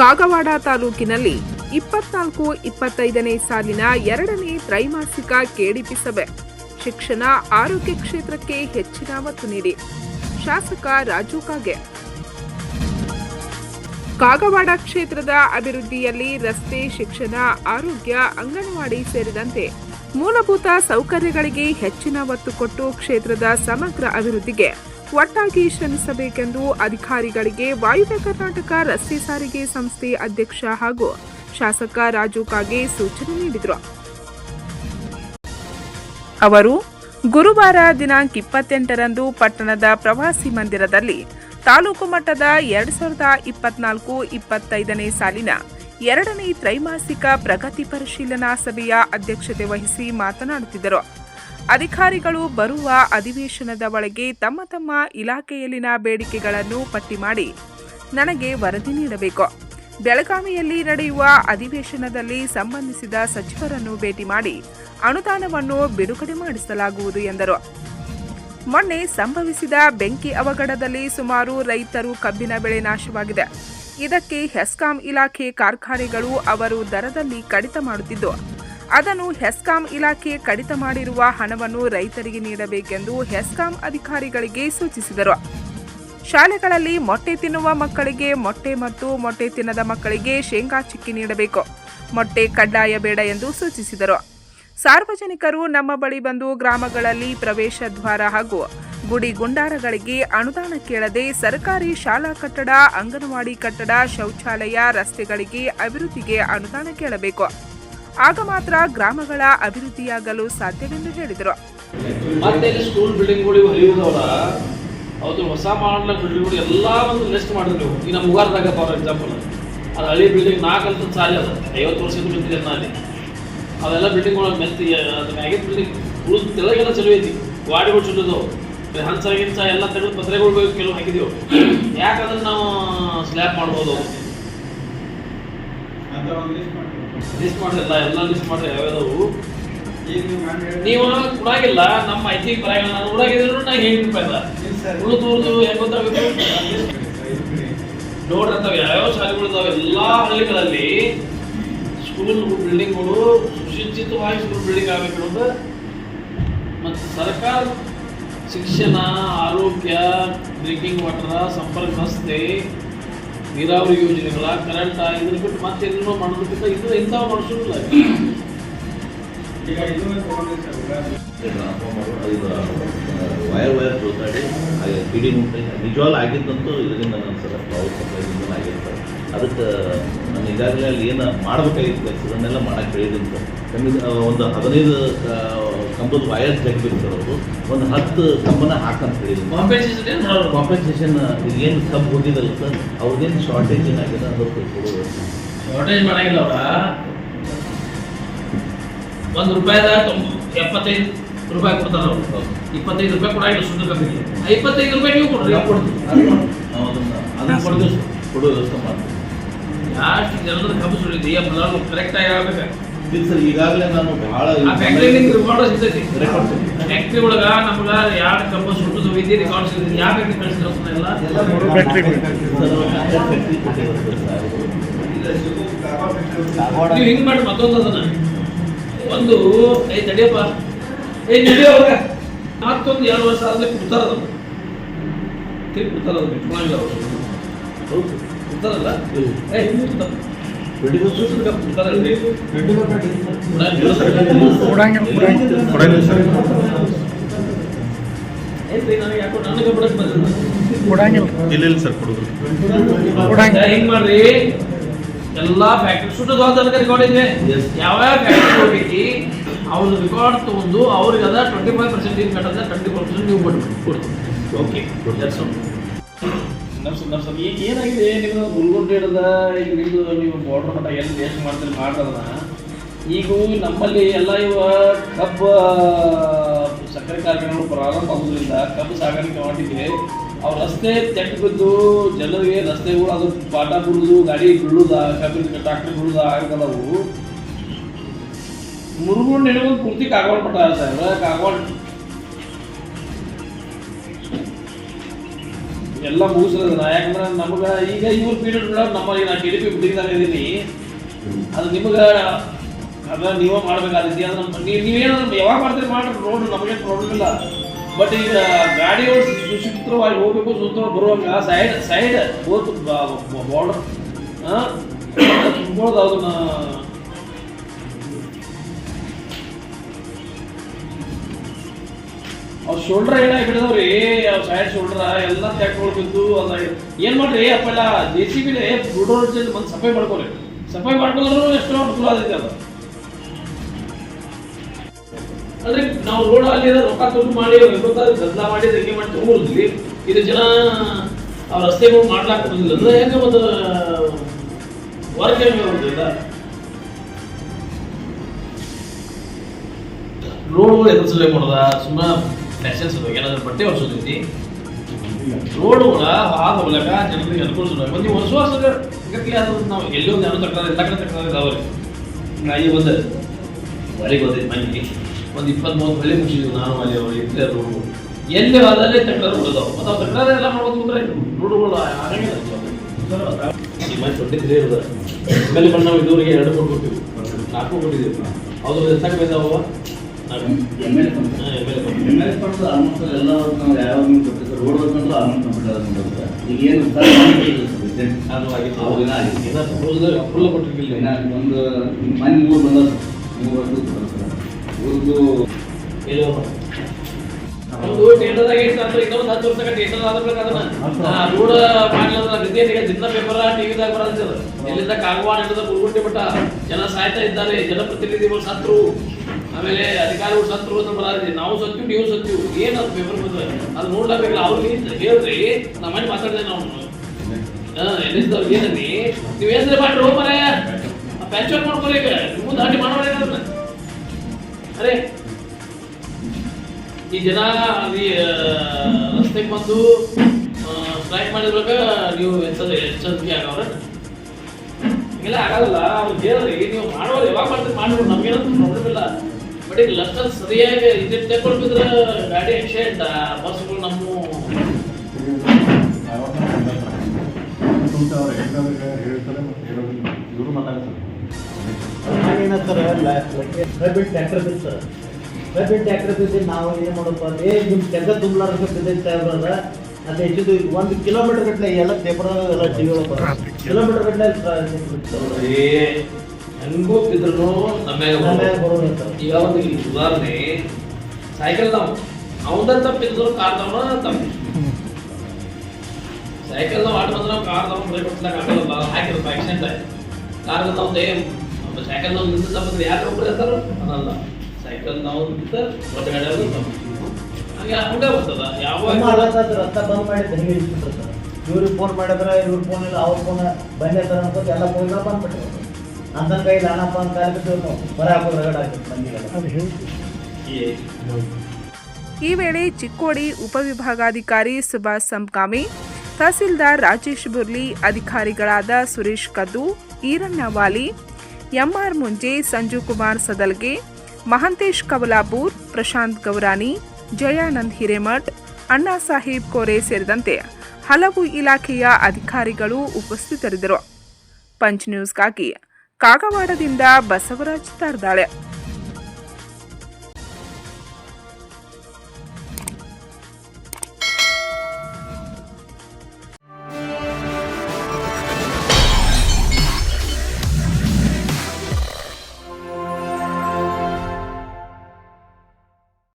ಕಾಗವಾಡ ತಾಲೂಕಿನಲ್ಲಿ ಇಪ್ಪತ್ನಾಲ್ಕು, ಇಪ್ಪತ್ತೈದನೇ ಸಾಲಿನ ಎರಡನೇ ತ್ರೈಮಾಸಿಕ ಕೆಡಿಪಿ ಸಭೆ. ಶಿಕ್ಷಣ ಆರೋಗ್ಯ ಕ್ಷೇತ್ರಕ್ಕೆ ಹೆಚ್ಚಿನ ಒತ್ತು ನೀಡಿ. ಶಾಸಕ ರಾಜು ಕಾಗೆ. ಕಾಗವಾಡ ಕ್ಷೇತ್ರದ ಅಭಿವೃದ್ಧಿಯಲ್ಲಿ ರಸ್ತೆ, ಶಿಕ್ಷಣ, ಆರೋಗ್ಯ, ಅಂಗನವಾಡಿ ಸೇರಿದಂತೆ ಮೂಲಭೂತ ಸೌಕರ್ಯಗಳಿಗೆ ಹೆಚ್ಚಿನ ಒತ್ತು ಕೊಟ್ಟು ಕ್ಷೇತ್ರದ ಸಮಗ್ರ ಅಭಿವೃದ್ಧಿಗೆ ಒಟ್ಟಾಗಿ ಶ್ರಮಿಸಬೇಕೆಂದು ಅಧಿಕಾರಿಗಳಿಗೆ ವಾಯುವ್ಯ ಕರ್ನಾಟಕ ರಸ್ತೆ ಸಾರಿಗೆ ಸಂಸ್ಥೆ ಅಧ್ಯಕ್ಷ ಹಾಗೂ ಶಾಸಕ ರಾಜು ಕಾಗೆ ಸೂಚನೆ ನೀಡಿದರು. ಅವರು ಗುರುವಾರ ದಿನಾಂಕ ಇಪ್ಪತ್ತೆಂಟರಂದು ಪಟ್ಟಣದ ಪ್ರವಾಸಿ ಮಂದಿರದಲ್ಲಿ ತಾಲೂಕು ಮಟ್ಟದ ಎರಡ್ ಸಾವಿರದ ಇಪ್ಪತ್ನಾಲ್ಕು ಇಪ್ಪತ್ತೈದನೇ ಸಾಲಿನ ಎರಡನೇ ತ್ರೈಮಾಸಿಕ ಪ್ರಗತಿ ಪರಿಶೀಲನಾ ಸಭೆಯ ಅಧ್ಯಕ್ಷತೆ ವಹಿಸಿ ಮಾತನಾಡುತ್ತಿದ್ದರು. ಅಧಿಕಾರಿಗಳು ಬರುವ ಅಧಿವೇಶನದ ಒಳಗೆ ತಮ್ಮ ತಮ್ಮ ಇಲಾಖೆಯಲ್ಲಿನ ಬೇಡಿಕೆಗಳನ್ನು ಪಟ್ಟಿ ಮಾಡಿ ನನಗೆ ವರದಿ ನೀಡಬೇಕು. ಬೆಳಗಾವಿಯಲ್ಲಿ ನಡೆಯುವ ಅಧಿವೇಶನದಲ್ಲಿ ಸಂಬಂಧಿಸಿದ ಸಚಿವರನ್ನು ಭೇಟಿ ಮಾಡಿ ಅನುದಾನವನ್ನು ಬಿಡುಗಡೆ ಮಾಡಿಸಲಾಗುವುದು ಎಂದರು. ಮೊನ್ನೆ ಸಂಭವಿಸಿದ ಬೆಂಕಿ ಅವಘಡದಲ್ಲಿ ಸುಮಾರು ರೈತರು ಕಬ್ಬಿನ ಬೆಳೆ ನಾಶವಾಗಿದೆ. ಇದಕ್ಕೆ ಹೆಸ್ಕಾಂ ಇಲಾಖೆ ಕಾರ್ಖಾನೆಗಳು ಅವರು ದರದಲ್ಲಿ ಕಡಿತ ಮಾಡುತ್ತಿದ್ದು ಅದನ್ನು ಹೆಸ್ಕಾಂ ಇಲಾಖೆ ಕಡಿತ ಮಾಡಿರುವ ಹಣವನ್ನು ರೈತರಿಗೆ ನೀಡಬೇಕೆಂದು ಹೆಸ್ಕಾಂ ಅಧಿಕಾರಿಗಳಿಗೆ ಸೂಚಿಸಿದರು. ಶಾಲೆಗಳಲ್ಲಿ ಮೊಟ್ಟೆ ತಿನ್ನುವ ಮಕ್ಕಳಿಗೆ ಮೊಟ್ಟೆ ಮತ್ತು ಮೊಟ್ಟೆ ತಿನ್ನದ ಮಕ್ಕಳಿಗೆ ಶೇಂಗಾ ಚಿಕ್ಕಿ ನೀಡಬೇಕು. ಮೊಟ್ಟೆ ಕಡ್ಡಾಯ ಬೇಡ ಎಂದು ಸೂಚಿಸಿದರು. ಸಾರ್ವಜನಿಕರು ನಮ್ಮ ಬಳಿ ಬಂದು ಗ್ರಾಮಗಳಲ್ಲಿ ಪ್ರವೇಶ ದ್ವಾರ ಹಾಗೂ ಗುಡಿ ಗುಂಡಾರಗಳಿಗೆ ಅನುದಾನ ಕೇಳದೆ ಸರ್ಕಾರಿ ಶಾಲಾ ಕಟ್ಟಡ, ಅಂಗನವಾಡಿ ಕಟ್ಟಡ, ಶೌಚಾಲಯ ರಸ್ತೆಗಳಿಗೆ ಅಭಿವೃದ್ಧಿಗೆ ಅನುದಾನ ಕೇಳಬೇಕು. ಆಗ ಮಾತ್ರ ಗ್ರಾಮಗಳ ಅಭಿವೃದ್ಧಿಯಾಗಲು ಸಾಧ್ಯವೆಂದು ಹೇಳಿದರು. ಮತ್ತೆ ಇಲ್ಲಿ ಸ್ಕೂಲ್ ಬಿಲ್ಡಿಂಗ್ಗಳು ಹರಿಯುವುದವರ ಅವ್ರದ್ದು ಹೊಸ ಮಾಡಲ ಬಿಲ್ಡಿಂಗ್ಗಳು ಎಲ್ಲ ಒಂದು ಲಿಸ್ಟ್ ಮಾಡಿದ್ರು. ನೀವು ಈಗ ನಮ್ಮ ಮುಗಾರದಾಗ ಫಾರ್ ಎಕ್ಸಾಂಪಲ್ ಅದು ಹಳಿ ಬಿಲ್ಡಿಂಗ್ ನಾಲ್ಕು ಅಂತ ಸಾಲಿ ಅದ ಐವತ್ತು ವರ್ಷದ ಬಿದ್ದಿದೆ ಅಲ್ಲಿ. ಅವೆಲ್ಲ ಬಿಲ್ಡಿಂಗ್ಗಳು ಮೆತ್ತಿ ಅದು ಮ್ಯಾಗಿನ ಬಿಲ್ಡಿಂಗ್ ಉಳಿದ ತೆಲಗೆಲ್ಲ ಚಲೋ ಐತಿ. ವಾಡಿಗಳು ಚಲೋ ಇದಾವೆ ಬರೀ ಹಂಸ ಗಿಂಸ ಎಲ್ಲ ತೆಗೆದು ಪತ್ರೆಗಳು ಕೆಲವು ಹಾಕಿದೆವು. ಯಾಕಂದ್ರೆ ನಾವು ಸ್ಲ್ಯಾಬ್ ಮಾಡ್ಬೋದು. ಲಿಸ್ಟ್ ಮಾಡಿಲ್ಲ ಎಲ್ಲ ಲಿಸ್ಟ್ ಮಾಡಿದ್ರೆ ಯಾವ್ಯಾವು ನೀವು ಕೊಡಾಗಿಲ್ಲ ನಮ್ಮ ಐತಿ ಬರಾಗಿಲ್ಲ ನಾನು ಉಡಾಗಿದ್ರು ನಾ ಹೇಳಿ ಇಲ್ಲ ಉಳಿದು ಉಳಿದು ಹೆಂಗ್ ಗೊತ್ತಾಗಬೇಕು ನೋಡ್ರಿ ಅಂತಾವ ಯಾವ್ಯಾವ ಶಾಲೆಗಳಿದಾವೆ ಎಲ್ಲ ಹಳ್ಳಿಗಳಲ್ಲಿ ಸ್ಕೂಲ್ ಬಿಲ್ಡಿಂಗ್ಗಳು ಸುಶಿಕ್ಷಿತವಾಗಿ ಸ್ಕೂಲ್ ಬಿಲ್ಡಿಂಗ್ ಆಗಬೇಕು ಅಂತ ಮತ್ತು ಸರ್ಕಾರ ಶಿಕ್ಷಣ ಆರೋಗ್ಯ ಡ್ರಿಂಕಿಂಗ್ ವಾಟರ್ ಸಂಪರ್ಕ ರಸ್ತೆ ನೀರಾವರಿ ಯೋಜನೆಗಳ ಕರೆಂಟ್ ಇದನ್ನು ಬಿಟ್ಟು ಮತ್ತೆ ಏನೇನೋ ಮಾಡೋದಕ್ಕಿಂತ ಇದು ಇಂಥ ಮಾಡಿಸೋದಿಲ್ಲ ಇದು ವಯರ್ ವಯರ್ ಜೋತಾಡಿ ಹಾಗೆ ಪಿಡಿ ಮುಟ್ಟೆ ನಿಜವಾಗ್ಲೂ ಆಗಿದ್ದಂತೂ ಇದರಿಂದ ನನ್ನ ಸರ್ ಪವರ್ ಸಪ್ಲೈದಿಂದ ಆಗಿರ್ತಾರೆ ಅದಕ್ಕೆ ನಾನು ಈಗಾಗಲೇ ಅಲ್ಲಿ ಏನು ಮಾಡಬೇಕಾಗಿತ್ತು ಅದನ್ನೆಲ್ಲ ಮಾಡಕ್ಕೆ ಹೇಳಿದಂತೆ ಒಂದು ಹದಿನೈದು ತೆಗಿಬೇಕು ಸರ್ ಅವರು. ಒಂದು ಹತ್ತು ಕಂಬನ ಹಾಕಂತ ಹೇಳಿದ್ರು. ಕಾಂಪೆನ್ಸೇಷನ್ ಏನು ಸಬ್ ಕಾಂಪನ್ಸೇಷನ್ ಏನು ಕಬ್ಬು ಹೋಗಿದಲ್ಲ ಸರ್ ಅವ್ರದ್ದೇನು ಶಾರ್ಟೇಜ್ ಏನಾಗಿದೆ ಅದಕ್ಕೆ ಕೊಡೋದು ಶಾರ್ಟೇಜ್ ಮಾಡಂಗಿಲ್ಲ ಅವರ. ಒಂದು ರೂಪಾಯಿದಾಗ ಎಪ್ಪತ್ತೈದು ರೂಪಾಯಿ ಕೊಡ್ತಾರ ಅವರು. ಇಪ್ಪತ್ತೈದು ರೂಪಾಯಿ ಕೊಡಾಗಿಲ್ಲ ಶುದ್ಧ ಕಬ್ಬಿಗೆ ಇಪ್ಪತ್ತೈದು ರೂಪಾಯಿ ನೀವು ಕೊಡ್ರಿ. ನಾವು ಕೊಡ್ತೀವಿ. ಅದನ್ನ ನಾವು ಅದನ್ನು ಅದನ್ನು ಕೊಡೋ ಕೊಡೋ ವ್ಯವಸ್ಥೆ ಮಾಡ್ತೀವಿ. ಯಾಷ್ಟು ಜನರ ಕಬ್ಬು ಸುಳಿದಿ ಕರೆಕ್ಟಾಗಿ ಕರೆಕ್ಟ್ ಸರ್ ಈಗಾಗಲೇ ನಾನು ಬಹಳ ಫ್ಯಾಕ್ಟ್ರಿ ಒಳಗ ನಮ್ಗ ಯಾರು ಕಬ್ಬು ಸುಟ್ಟು ಹೋಗಿದ್ದಿ ರೆಕಾರ್ಡ್ ಸಿಗ್ತೈತಿ ಯಾವ ಫ್ಯಾಕ್ಟ್ರಿ ಕಳಿಸಿದ್ರು ಎಲ್ಲ ನೀವು ಹಿಂಗ್ ಮಾಡಿ ಮತ್ತೊಂದು ಅದನ್ನ. ಒಂದು ಏ ತಡಿಯಪ್ಪ. ಏ ನಡಿಯೋ ಮತ್ತೊಂದು ಎರಡು ವರ್ಷ ಆದ್ರೆ ಕುಡ್ತಾರ ಅದನ್ನು ತಿರುಗಿ ಕುಡ್ತಾರ ಅದು ಬಿಟ್ಕೊಂಡಿಲ್ಲ ಅವರು. ಕುಡ್ತಾರಲ್ಲ. ಏ ಕೊಡ್ತಾರ ಇಲ್ಲ ಇಲ್ಲ ಸರ್ ಮಾಡ್ರಿ ಎಲ್ಲಾ ಫ್ಯಾಕ್ಟ್ರಿ ಸುಟ್ಟು ತನಕ ರೆಕಾರ್ಡ್ ಇದೆ. ಯಾವ್ಯಾವ ಫ್ಯಾಕ್ಟ್ರಿ ಹೋಗೈತಿ ಅವ್ರ ರೆಕಾರ್ಡ್ ತಗೊಂಡು ಅವ್ರಿಗೆ ಅದ ಟ್ವೆಂಟಿ ಫೈವ್ ಪರ್ಸೆಂಟ್ ಏನು ಕಟ್ಟದ ಟ್ವೆಂಟಿ ಫೋರ್ ಪರ್ಸೆಂಟ್ ನೀವು ಕೊಟ್ಟು ಕೊಡ್ತೀವಿ ಓಕೆ ನಮ್ಮ ಸ್ವಲ್ಪ ಈಗ ಏನಾಗಿದೆ? ನಿಮ್ದು ಗುಲ್ಗುಂಡ್ ಹಿಡ್ದ ಈಗ ನಿಮ್ಮದು ನೀವು ಬಾರ್ಡರ್ ಮಟ್ಟ ಎಲ್ಲಿ ವೇಸ್ಟ್ ಮಾಡ್ತೀರಿ ಈಗ ನಮ್ಮಲ್ಲಿ ಎಲ್ಲ ಇವ ಕಬ್ಬು, ಸಕ್ಕರೆ ಕಾರ್ಖಾನೆಗಳು ಪ್ರಾರಂಭ ಆಗೋದ್ರಿಂದ ಕಬ್ಬು ಸಾಗಾಣಿಕೆ ಮಾಡಿದ್ರೆ ಅವ್ರ ರಸ್ತೆ ತೆಟ್ಟು ಬಿದ್ದು ಜನರಿಗೆ ರಸ್ತೆಗಳು ಅದು ಪಾಠ ಬಿಡುದು, ಗಾಡಿ ಬೀಳುದ, ಕಬ್ಬಿನ ಟ್ರಾಕ್ಟರ್ ಬೀಳುದ ಆಗದವು ಮುರುಗುಂಡ್ ಹಿಡ್ಕೊಂಡು ಪೂರ್ತಿ ಕಾಗವಾಡ ಮಟ್ಟ ಸರ್ ಕಾಗವಾಡ ಎಲ್ಲ ಮುಗಿಸ್ರದ ಯಾಕಂದ್ರೆ ನಮಗ ಈಗ ಇವ್ರ ಪೀರಿಯಡ್ ನಮ್ಮ ಈಗ ನಾ ಕೆ ಡಿ ಪಿ ಬಿಲ್ಡಿಂಗ್ದಾಗ ಇದೀನಿ. ಅದು ನಿಮಗೆ ಅದ ನೀವೇ ಮಾಡ್ಬೇಕಾದೈತಿ. ಅದು ನಮ್ಮ ನೀವು ನೀವೇನಾದ್ರು ಯಾವಾಗ ಮಾಡ್ತೀರಿ ಮಾಡ್ರಿ. ರೋಡ್ ನಮಗೆ ಪ್ರಾಬ್ಲಮ್ ಇಲ್ಲ. ಬಟ್ ಈಗ ಗಾಡಿ ಸುಶಿಕ್ಷಿತವಾಗಿ ಹೋಗ್ಬೇಕು ಸುತ್ತ ಬರುವಾಗ ಸೈಡ್ ಸೈಡ್ ಬೋತ್ ಬಾರ್ಡರ್ ತುಂಬೋದು ಅದನ್ನ ಅವ್ರ ಶೋಲ್ಡರ್ ಏನ ಬಿಡದವ್ರಿ ಅವ್ರ ಸೈಡ್ ಶೋಲ್ಡರ್ ಎಲ್ಲ ತೆಕ್ಕೊಳ್ಬಿದ್ದು ಅದ ಏನ್ ಮಾಡ್ರಿ? ಅಪ್ಪೆಲ್ಲ ಜೆ ಸಿ ಬಿಲೆ ಬುಡೋರ್ ಬಂದು ಸಫಾಯಿ ಮಾಡ್ಕೊರಿ. ಸಫಾಯಿ ಮಾಡ್ಕೊಂಡ್ರು ಎಷ್ಟೋ ಅನುಕೂಲ ಆಗೈತೆ ಅದು. ಅಂದ್ರೆ ನಾವು ರೋಡ್ ಅಲ್ಲಿ ರೊಕ್ಕ ತುಂಬ ಮಾಡಿ ಗೊತ್ತಾದ್ರೆ ಗದ್ದಲ ಮಾಡಿ ಹಂಗೆ ಮಾಡಿ ತಗೊಂಡಿದ್ವಿ ಇದು ಜನ ಆ ರಸ್ತೆ ಮಾಡ್ಲಾಕ್ ಬಂದಿಲ್ಲ. ಅಂದ್ರೆ ಹೆಂಗೆ ಒಂದು ವರ್ಕ್ ಹೆಂಗೆ ಬರ್ತದೆ ರೋಡ್ಗಳು ಎದುರಿಸಲೇ ಸುಮ್ಮನೆ ಫ್ಯಾಷನ್ ಏನಾದರೂ ಬಟ್ಟೆ ಹೊಸದೈತಿ ರೋಡ್ಗಳ ಹಾದ ಮೂಲಕ ಜನರಿಗೆ ಅನುಕೂಲ ಸಲುವಾಗಿ ಒಂದು ವರ್ಷ ಹೊಸ ಗಟ್ಲೆ ಅದು ನಾವು ಎಲ್ಲೋ ಒಂದು ಏನೋ ತಕ್ರಾರ ಎಲ್ಲ ಕಡೆ ತಕ್ರಾರ ಇದಾವೆ ಹಿಂಗಾಗಿ ಒಂದು ಹೊರಗೆ ಹೋದೈತಿ ಮನೆಗೆ ಒಂದು ಇಪ್ಪತ್ತ್ ಮೂವತ್ತು ಬೆಳೆ ಮುಗಿಸಿದ್ವಿ ನಾನು, ಅಲ್ಲಿ ಅವರು ಇಲ್ಲೇ ರೋಡು ಎಲ್ಲಿ ಹೋದಲ್ಲಿ ತಕ್ರಾರು ಉಳಿದವು ಮತ್ತು ಅವ್ರು ತಕ್ರಾರ ಎಲ್ಲ ಮಾಡ್ಬೋದು ಅಂದ್ರೆ ರೋಡ್ಗಳು ಹಾಗೆ ಈ ಮನೆ ಕೊಟ್ಟಿದ್ರೆ ಇರೋದು ಆಮೇಲೆ ಬಂದು ನಾವು ಇದುವರೆಗೆ ಎರಡು ಕೊಟ್ಬಿಟ್ಟಿವಿ ನಾಲ್ಕು ಕೊಟ್ಟಿದ್ದೀವಿ. ಅವರು ಎಷ್ಟಾಗ ಬೇಕವ M L M L fund almost ಎಲ್ಲ ನಾವು ಯಾವ ಕೊಟ್ಟಿದ್ದು ರೋಡ್ ಬಂದ್ರೆ ಆಲ್ಮೋಸ್ಟ್ ಕಂಪ್ಲೀಟ್ ಈಗ ಏನು ಫುಲ್ ಕೊಟ್ಟಿರ್ಲಿಲ್ಲ ಒಂದು ಮನೆ ಮೂರು ಬಂದ ಮೂರು ವರ್ಷ ಊರ್ದು ಒಂದು ಟೇಂಡರ್ದಾಗ ಇರ್ತಂದ್ರೆ ಇನ್ನೊಂದು ಹತ್ತು ವರ್ಷ ಟೇಂಡರ್ ಆದ ಬಳಿಕ ಅದನ್ನ ರೋಡ್ ಮಾಡ್ಲಿಲ್ಲ ಗದ್ದೆ ದಿನ ಪೇಪರ್ ಟಿವಿದಾಗ ಬರೋದು ಎಲ್ಲಿಂದ ಕಾಗವಾಡ ಹಿಡಿದ ಬುಲ್ಗುಂಟಿ ಮಠ, ಜನ ಸಾಯ್ತಾ ಇದ್ದಾರೆ, ಜನಪ್ರತಿನಿಧಿಗಳು ಸತ್ರು, ಆಮೇಲೆ ಅಧಿಕಾರಿಗಳು ಸತ್ರು ಅಂತ ಬರತ್ತೆ ನಾವು ಸತ್ತೀವಿ ನೀವು ಸತ್ತೀವಿ ಏನು ಪೇಪರ್ ಬಂದ್ರೆ? ಅದು ನೋಡ್ಲೇಬೇಕಲ್ಲ ಅವ್ರಿಗೆ ಹೇಳ್ರಿ ನಮ್ಮ ಮನೆ ಮಾತಾಡಿದೆ ನಾವು. ಹಾ ಎಲ್ಲಿದ್ದವ್ರು ಏನಂದಿ? ನೀವು ಏನ್ರಿ ಮಾಡ್ರಿ ಹೋಗ್ ಮರ ಪ್ಯಾಚ್ ವರ್ಕ್ ಮಾಡ್ಕೊರಿ ಈಗ. ನೀವು ದಾಟಿ ಮಾಡೋಣ ಅರೆ ಈ ಜನ ರಸ್ತೆಗೆ ಬಂದು ಸ್ಟ್ರೈಕ್ ಮಾಡಿದ್ರಾಗ ನೀವು ಎಚ್ಚರ ಎಚ್ಚರಿಕೆ ಆಗವ್ರ ಇಲ್ಲ ಆಗಲ್ಲ ಅವ್ರು ಹೇಳ್ರಿ ನೀವು ಮಾಡೋದು ಯಾವಾಗ ಮಾಡ್ತೀರಿ ಮಾಡಿದ್ರು ನಮ್ಗೇನಂತ ಪ್ರಾಬ್ಲಮ್ ಇಲ್ಲ ಬಟ್ ಈಗ ಲಕ್ಷ ಸರಿಯಾಗಿ ಇದನ್ನ ತಗೊಳ್ಬಿದ್ರೆ ಗಾಡಿ ಆಕ್ಸಿಡೆಂಟ್ ಬಸ್ಗಳು ನಮ್ಮ ಪ್ರೈವೇಟ್ ಟ್ಯಾಕ್ಟರ್ ಬಿದ್ದು ಸರ್ ಟ್ಯಾಕ್ಟರ್ ಟ್ರ್ಯಾಕ್ಟರ್ ಬಿದ್ದು ನಾವು ಏನು ಮಾಡಪ್ಪ ಅಂದ್ರೆ ಏ ನಿಮ್ಮ ಕೆಂಗ ತುಂಬಲಾರ್ದ ಬಿದ್ದೈತೆ ಸಾಹೇಬ್ರದ ಅದು ಹೆಚ್ಚಿದ್ದು ಒಂದು ಕಿಲೋಮೀಟರ್ ಗಟ್ಟಲೆ ಎಲ್ಲ ಪೇಪರ್ ಎಲ್ಲ ಒಳಗೆ ಕಿಲೋಮೀಟರ್ ಗಟ್ಟಲೆ ಹೆಂಗೂ ಇದ್ರು ಈಗ ಒಂದು ಉದಾಹರಣೆ ಸೈಕಲ್ ನಾವು ಅವಂದ ತಪ್ಪಿದ್ರು ಕಾರ್ ತಗೊಂಡ ತಪ್ಪು ಸೈಕಲ್ ನಾವು ಆಟ ಬಂದ್ರೆ ನಾವು ಕಾರ್ ತಗೊಂಡು ಬ್ರೇಕ್ ಹೊಡ್ಸ್ಲಾಕ ಆಗಲ್ಲ ಹಾಕಿರಪ್ಪ ಆಕ್ಸಿಡೆಂಟ್ ಆಯ್ತು ಕಾರ್ ನಾವು ಸೈಕಲ್ ನಾವು ನಿಂತು ತಪ್ಪಿದ್ರೆ ಯಾರು ಒಬ್ಬರು ಇರ್ತಾರೋ ಅದಲ್ಲ. ಹಂಗೆ ಬರ್ತದ. ಬಂದ್ ಸರ್. ಇವ್ರಿಗೆ ಫೋನ್ ಮಾಡಿದ್ರೆ ಇವ್ರ ಫೋನ್ ಇಲ್ಲ ಅವ್ರ ಫೋನ್ ಬಂದಿರ್ತಾರೆ ಅನ್ಕೋತ ಎಲ್ಲ ಫೋನ್ಗಳು ಬಂದ್ಬಿಟ್ಟು ಅಂತ ಕೈಲಿ ಹಣಪ್ಪ ಅಂತ ಕಾಲಿಬಿಟ್ಟು ಹೊರ ಹಾಕೋದು ರಗಡ ಈ ವೇಳೆ ಚಿಕ್ಕೋಡಿ ಉಪವಿಭಾಗಾಧಿಕಾರಿ ಸುಭಾಷ್ ಸಂಕಾಮಿ ತಹಸೀಲ್ದಾರ್ ರಾಜೇಶ್ ಬುರ್ಲಿ ಅಧಿಕಾರಿಗಳಾದ ಸುರೇಶ್ ಕದ್ದು ಈರಣ್ಣ ವಾಲಿ ಎಂಆರ್ ಮುಂಜೆ ಸಂಜೀವ್ ಕುಮಾರ್ ಸದಲ್ಗೆ ಮಹಂತೇಶ್ ಕವಲಾಬೂರ್ ಪ್ರಶಾಂತ್ ಗೌರಾನಿ ಜಯಾನಂದ್ ಹಿರೇಮಠ್, ಅಣ್ಣಾ ಸಾಹೇಬ್ ಕೋರೆ ಸೇರಿದಂತೆ ಹಲವು ಇಲಾಖೆಯ ಅಧಿಕಾರಿಗಳು ಉಪಸ್ಥಿತರಿದ್ದರು. ಪಂಚ್ ನ್ಯೂಸ್ಗಾಗಿ ಕಾಗವಾಡದಿಂದ ಬಸವರಾಜ್ ತಾರ್ದಾಳೆ.